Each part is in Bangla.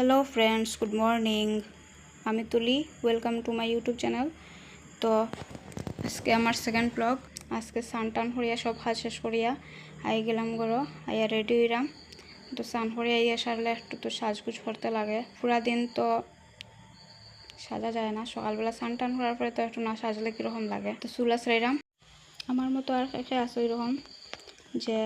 হ্যালো ফ্রেন্ডস গুড মর্নিং আমি Tuli. Welcome to my YouTube channel তো আজকে আমার সেকেন্ড ব্লগ আজকে সান টান করিয়া, সব কাজ শেষ করিয়া আই গেলাম গরো, আইয়া রেডি হইলাম। তো স্নান করিয়া আইয়া সারলে একটু তো সাজগুজ করতে লাগে। পুরা দিন তো সাজা যায় না। সকালবেলা স্নান টান করার পরে তো একটু না সাজলে কীরকম লাগে? তো চুলা সেরাইলাম আমার মতো আর কে আছে ওইরকম যে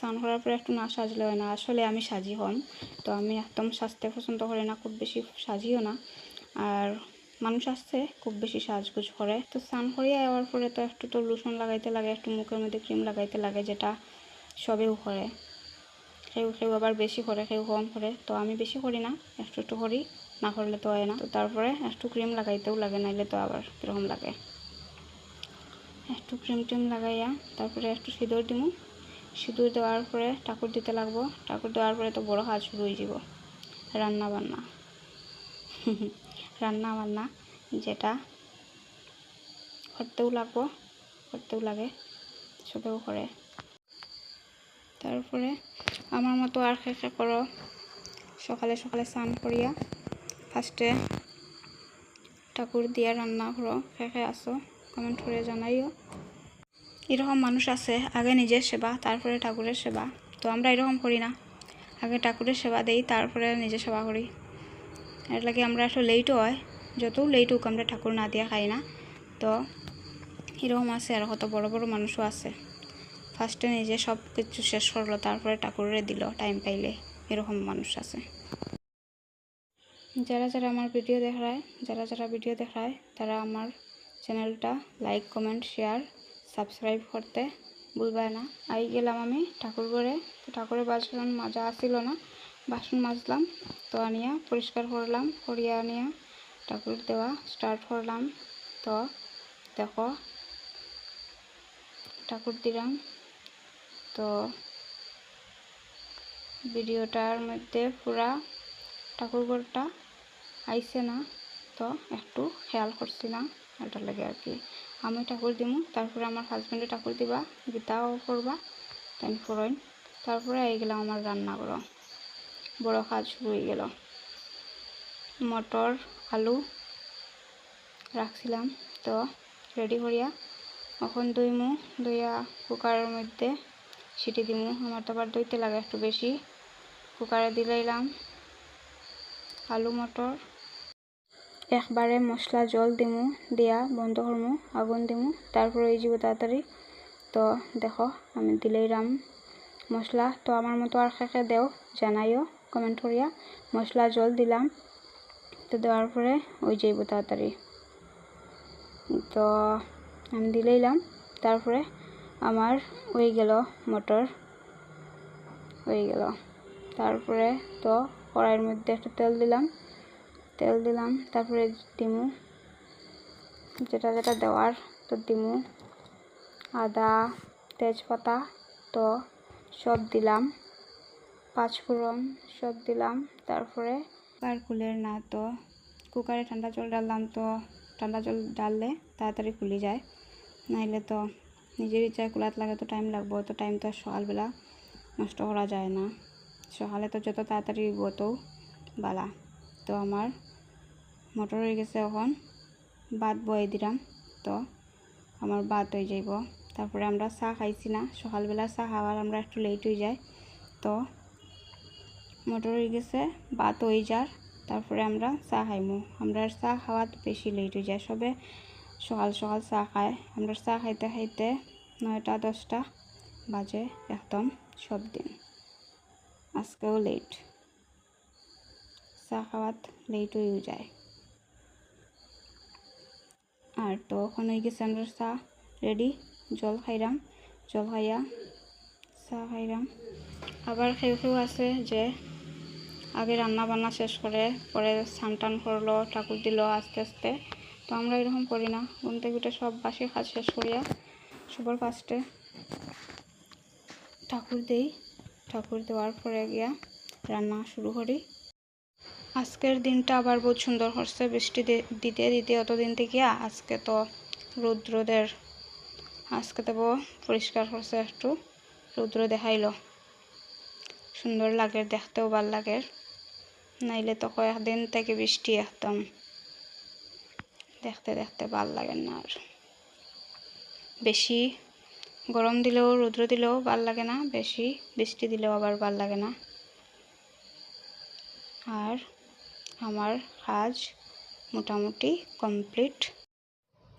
স্নান করার পরে একটু না সাজলে হয় না। আসলে আমি সাজি হম তো আমি একদম সাজতে পছন্দ করি না, খুব বেশি সাজিও না। আর মানুষ আসছে, খুব বেশি সাজগুজ করে। তো স্নান করিয়া যাওয়ার পরে তো একটু তো লোশন লাগাইতে লাগে, একটু মুখের মধ্যে ক্রিম লাগাইতে লাগে, যেটা সবেও করে। কেউ কেউ আবার বেশি করে, কেউ কম করে। তো আমি বেশি করি না, একটু একটু করি, না করলে তো হয় না। তো তারপরে একটু ক্রিম লাগাইতেও লাগে, নাইলে তো আবার কীরকম লাগে। একটু ক্রিম টিম লাগাইয়া তারপরে একটু সিঁদুর দিমু। সিঁদুর দেওয়ার পরে ঠাকুর দিতে লাগবো। ঠাকুর দেওয়ার পরে তো বড় কাজ শুরু হয়ে যাব। রান্না বান্না। রান্না বান্না, যেটা করতেও লাগবো, করতেও লাগে সবেও করে। তারপরে আমার মতো আর খে করো। সকালে সকালে স্নান করিয়া ফার্স্টে ঠাকুর দিয়া রান্না করো। খে আসো কমেন্ট করে জানাইও। এরকম মানুষ আছে, আগে নিজের সেবা, তারপরে ঠাকুরের সেবা। তো আমরা এরকম করি না। আগে ঠাকুরের সেবা দেই, তারপরে নিজের সেবা করি। এর লাগে আমরা একটু লেটও হয়। যতও লেট হোক আমরা ঠাকুর না দিয়া খাই না। তো এরকম আছে আর কত বড় বড় মানুষও আছে। ফার্স্টে নিজে সব কিছু শেষ করল, তারপরে ঠাকুরের দিল টাইম পাইলে। এরকম মানুষ আছে। যারা যারা আমার ভিডিও দেখায়, যারা যারা ভিডিও দেখায়, তারা আমার চ্যানেলটা লাইক কমেন্ট শেয়ার সাবস্ক্রাইব করতে ভুলবে না। আই গেলাম আমি ঠাকুর ঘরে। তো ঠাকুরের বাসন মাজা আসছিল না। বাসন মাজলাম, তো আনিয়া পরিষ্কার করলাম, করিয়া আনিয়া ঠাকুর দেওয়া স্টার্ট করলাম। তো দেখো, ঠাকুর দিলাম। তো ভিডিওটার মধ্যে পুরা ঠাকুর ঘরটা আইসে না। তো একটু খেয়াল করছি না। এটা লাগে আর কি। আমি ঠাকুর দিমু, তারপরে আমার হাজব্যান্ডে ঠাকুর দিবা গীতাও করবা তাই করইন তারপরে এই গেলাম আমার রান্না করো বড় কাজ শুরু হয়ে গেল। মটর, আলু রাখছিলাম। তো রেডি করিয়া এখন দইমু দইয়া কুকারের মধ্যে সিটি দিমু। আমার তো আবার দইতে লাগে একটু বেশি। কুকারে দিলাইলাম আলু, মটর একবারে মশলা, জল দিমু, দিয়া বন্ধ করমু, আগুন দিমু, তারপরে এই যাব তাড়াতাড়ি। তো দেখো, আমি দিলাইলাম মশলা। তো আমার মতো আর খেকে দেও জানাইও কমেন্ট করিয়া। মশলা, জল দিলাম। তো দেওয়ার পরে ওই যাইব তাড়াতাড়ি। তো আমি দিলাইলাম তারপরে আমার হয়ে গেল মটর হয়ে গেল। তারপরে তো কড়াইয়ের মধ্যে একটা তেল দিলাম। তেল দিলাম, তারপরে দিমু যেটা যেটা দেওয়ার, তো দিমু আদা, তেজপাতা, তো সব দিলাম, পাঁচফোড়ন সব দিলাম, তারপরে কুলের না, তো কুকারে ঠান্ডা জল ডাললাম, তো ঠান্ডা জল ডাললে তাড়াতাড়ি খুলে যায়, নাইলে তো নিজের ইচ্ছায় কুলাত লাগে, তো টাইম লাগবো, তো টাইম তো সকালবেলা নষ্ট করা যায় না, সকালে তো যত তাড়াতাড়ি তত বালা, তো আমার মটর হয়ে গেছে এখন। ভাত বয়ে দিলাম তো। আমার ভাত হয়ে যাইব। তারপরে আমরা চা খাইছি না। সকালবেলা চা খাওয়ার আমরা একটু লেট হয়ে যায়। তো মটর হয়ে গেছে, ভাত হয়ে যার। তারপরে আমরা চা খাইমু। আমরা চা খাওয়াত বেশি লেট হয়ে যায়। সবে সকাল সকাল চা খায়। আমরা চা খাইতে খাইতে নয়টা, দশটা বাজে একদম সব দিন। আজকেও লেট চা খাওয়াত লেট হয়েও যায়। আর তো এখন হয়ে গেছে আমরা চা রেডি, জল খাইলাম জল খাইয়া চা খাইলাম আবার কেউ কেউ আছে যে আগে রান্না বান্না শেষ করে পরে স্নান করল, ঠাকুর দিল আস্তে আস্তে। তো আমরা এরকম করি না, ঘুম উঠে সব বাসির কাজ শেষ করিয়া সবার ফার্স্টে ঠাকুর দেই। ঠাকুর দেওয়ার পরে গিয়া রান্না শুরু করি। আজকের দিনটা আবার বহুত সুন্দর করছে। বৃষ্টি দিতে দিতে অতদিন থেকে আজকে তো রৌদ্রদের আজকে তো পরিষ্কার করছে একটু। রৌদ্র দেখাইলো। সুন্দর লাগে, দেখতেও ভালো লাগে। নাইলে তো কয়েকদিন থেকে বৃষ্টি একদম। দেখতে দেখতে ভালো লাগে না আর। বেশি গরম দিলেও, রৌদ্র দিলেও ভালো লাগে না। বেশি বৃষ্টি দিলেও আবার ভালো লাগে না। আর আমার কাজ মোটামুটি কমপ্লিট।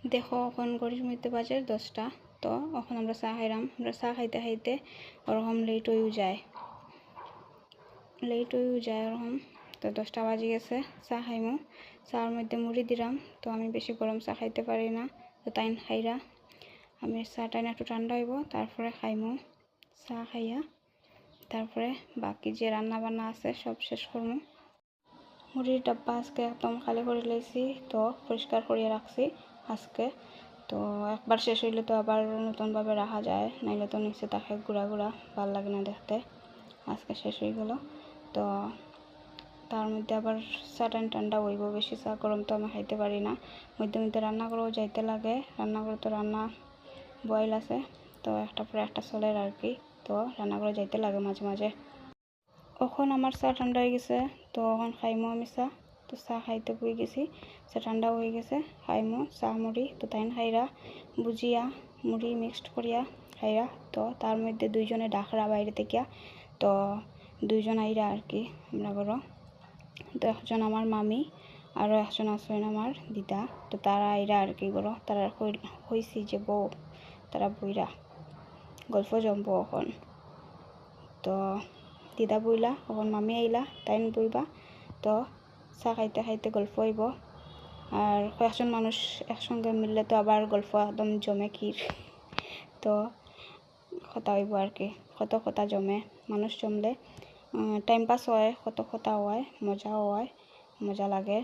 দেখো, এখন ঘড়ির মধ্যে বাজে দশটা। তো এখন আমরা চা খাইলাম। আমরা চা খাইতে খাইতে ওরকম লেট হয়েও যায়। লেট হয়েও যায় ওরকম। তো দশটা বাজে গেছে, চা খাইমু। চার মধ্যে মুড়ি দিলাম। তো আমি বেশি গরম চা খাইতে পারি না। তো তাইন খাইরা আমি চাটা একটু ঠান্ডা হইব, তারপরে খাইমু। চা খাইয়া তারপরে বাকি যে রান্না বান্না আছে সব শেষ করব মুড়ির ডাব্বা আজকে একদম খালি করে লাইছি তো পরিষ্কার করিয়ে রাখছি আজকে। তো একবার শেষ হইলে তো আবার নতুনভাবে রাখা যায়, নাইলে তো নিচে তাকে গুঁড়া গুঁড়া, ভালো লাগে না দেখতে। আজকে শেষ হয়ে গেল। তো তার মধ্যে আবার চা টান ঠান্ডা হইব বেশি, চা গরম তো আমি খাইতে পারি না। মধ্যে মধ্যে রান্না করেও যাইতে লাগে, রান্না করে তো রান্না বয়েল আছে। তো একটা পরে একটা চলে আর কি, তো রান্না করে যাইতে লাগে মাঝে মাঝে। এখন আমার চা ঠান্ডা হয়ে গেছে, তো এখন খাইমো আমি চা। তো চা খাইতে বই গেছি, চা ঠান্ডা হয়ে গেছে খাইমো চা মুড়ি, তো তাই খাইরা বুঝিয়া মুড়ি মিক্সড করিয়া খাইরা তো তার মধ্যে দুইজনে ডাকরা বাইরে থেকে তো দুইজন আইরা আর কি আমরা করো তো একজন আমার মামি আরও একজন আছেন আমার দিদা, তো তারা আইরা আর কি করো তারা হয়েছি যে বউ তারা বইরা গল্প জমবো এখন তো দিদা বইলা অকন মামি আইলা টাইম বইবা তো চা খাইতে খাইতে গল্প হইব আর কয়েকজন মানুষ একসঙ্গে মিললে তো আবার গল্প একদম জমে কির তো, কথা হইব আর কি কত কথা জমে মানুষ জমলে টাইম পাস হয় কত কথা হয় মজাও হয়, মজা লাগে।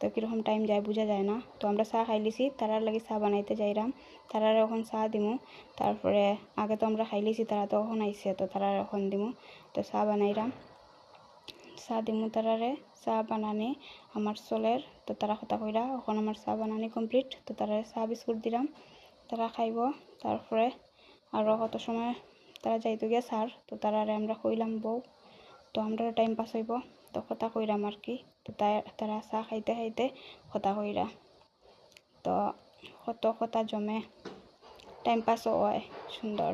তো কীরকম টাইম যায় বোঝা যায় না। তো আমরা চা খাইলিছি তারার লাগে চা বানাইতে যাইরাম। তারার এখন চা দিমু, তারপরে আগে তো আমরা খাইলিছি তারা তো এখন আইসে তো তারার এখন দিমু। তো চা বানাইরাম। চা দিমু তারারে, চা বানানি আমার চলের, তো তারা কথা কইরা, এখন আমার চা বানানি কমপ্লিট তো তারা চা বিস্কুট দিলাম তারা খাইব, তারপরে আরও কত সময় তারা যাইতো গিয়া সার তো তারারে আমরা কইলাম বউ। তো আমরা টাইম পাস হইব, তো কথা কইরাম আর কি। তো তারা চাহ খাইতে খাইতে কথা কইরা তো কত কথা জমে। টাইম পাসও হয় সুন্দর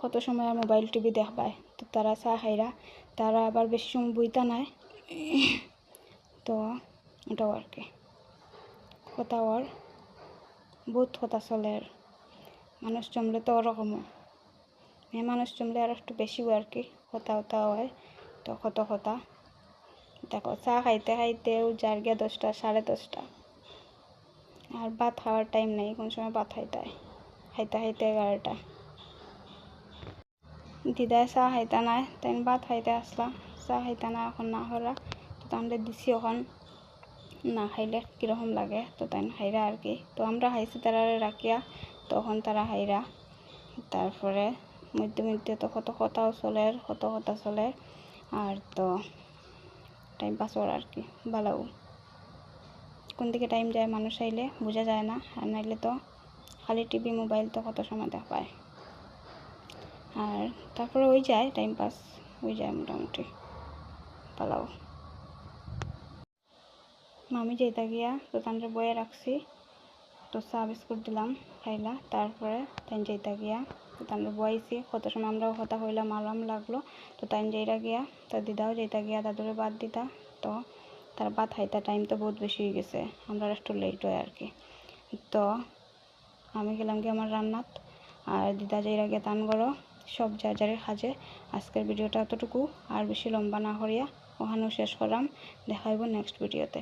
কত সময় আর মোবাইল টিভি দেখবায় তো তারা চা খাইরা তারা আবার বেশি সময় বইতা নাই। তো ওটাও আর কি? কথা ওর বহুত কথা চলে আর মানুষ জমলে তো ওরকমও মেয়ে মানুষ জমলে আর একটু বেশিও আর কি? কথা হতা হয়। তো কত কথা দেখো, চা খাইতে খাইতেও যার গিয়া দশটা, সাড়ে দশটা। আর ভাত খাওয়ার টাইম নেই, কোন সময় ভাত খাইতে খাইতে খাইতে এগারোটা। দিদায় চা খাইতা নাই তাই ভাত খাইতে আসলা চা খাইতা না এখন না হরা তো তাহলে দিছি এখন। না খাইলে কীরকম লাগে, তো তাই খাইরা আর কি। তো আমরা খাইছি তারা রাখিয়া, তখন তারা খাইরা। তারপরে মধ্যে মধ্যে তো কত কথাও চলে, কত কথা চলে। আর তো টাইম পাস আর কি ভালো কোন দিকে টাইম যায় মানুষ আইলে বোঝা যায় না, আর নাইলে তো খালি টিভি মোবাইল তো কত সময় দেখা পায়। আর তারপরে ওই যায় টাইম পাস ওই যায় মোটামুটি পালাও মামি যেটা গিয়া তো তান্দ্রে বয়ে রাখছি তো চা বিস্কুট দিলাম, খাইলা। তারপরে তাই যেটা গিয়া তাদের বয়েছি কত সময় আমরাও কথা হইলাম, আরাম লাগল। তো তাই যেটা গিয়া তো দিদাও যেটা গিয়া তাদের বাদ দিতা। তো তার বাদ হাইতা টাইম তো বহুত বেশি হয়ে গেছে আমরা একটু লেট হয় আর কি। তো আমি গেলাম কি আমার রান্নাত, আর দিদা যেই গিয়া তান করো, সব যা যারের খাজে আজকের ভিডিওটা এতটুকু, আর বেশি লম্বা না করিয়া, ওখানেও শেষ করাম দেখাইব নেক্সট ভিডিওতে